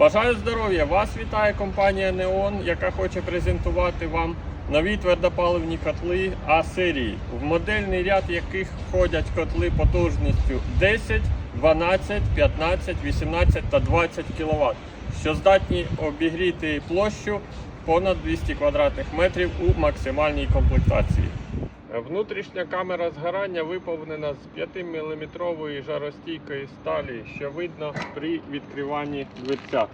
Бажаю здоров'я! Вас вітає компанія Neon, яка хоче презентувати вам нові твердопаливні котли А серії, в модельний ряд яких входять котли потужністю 10, 12, 15, 18 та 20 кВт, що здатні обігріти площу понад 200 квадратних метрів у максимальній комплектації. Внутрішня камера згорання виповнена з 5-мм жаростійкої сталі, що видно при відкриванні дверцят.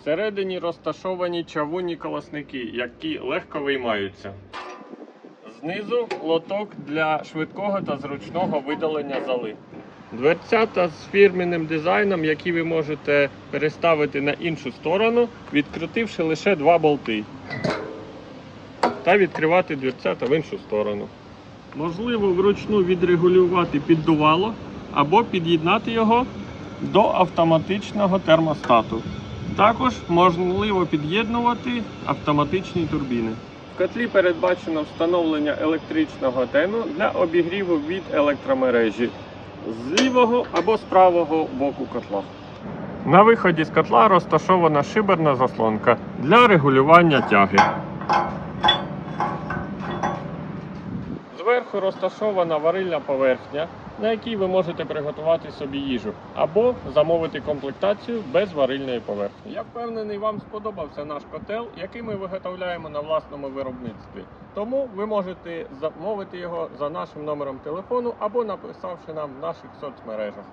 Всередині розташовані чавунні колосники, які легко виймаються. Знизу лоток для швидкого та зручного видалення зали. Дверцята з фірменним дизайном, які ви можете переставити на іншу сторону, відкрутивши лише два болти та відкривати дверцята в іншу сторону. Можливо вручну відрегулювати піддувало або під'єднати його до автоматичного термостату. Також можливо під'єднувати автоматичні турбіни. В котлі передбачено встановлення електричного тену для обігріву від електромережі з лівого або з правого боку котла. На виході з котла розташована шиберна заслонка для регулювання тяги. Зверху розташована варильна поверхня, на якій ви можете приготувати собі їжу, або замовити комплектацію без варильної поверхні. Я впевнений, вам сподобався наш котел, який ми виготовляємо на власному виробництві. Тому ви можете замовити його за нашим номером телефону або написавши нам в наших соцмережах.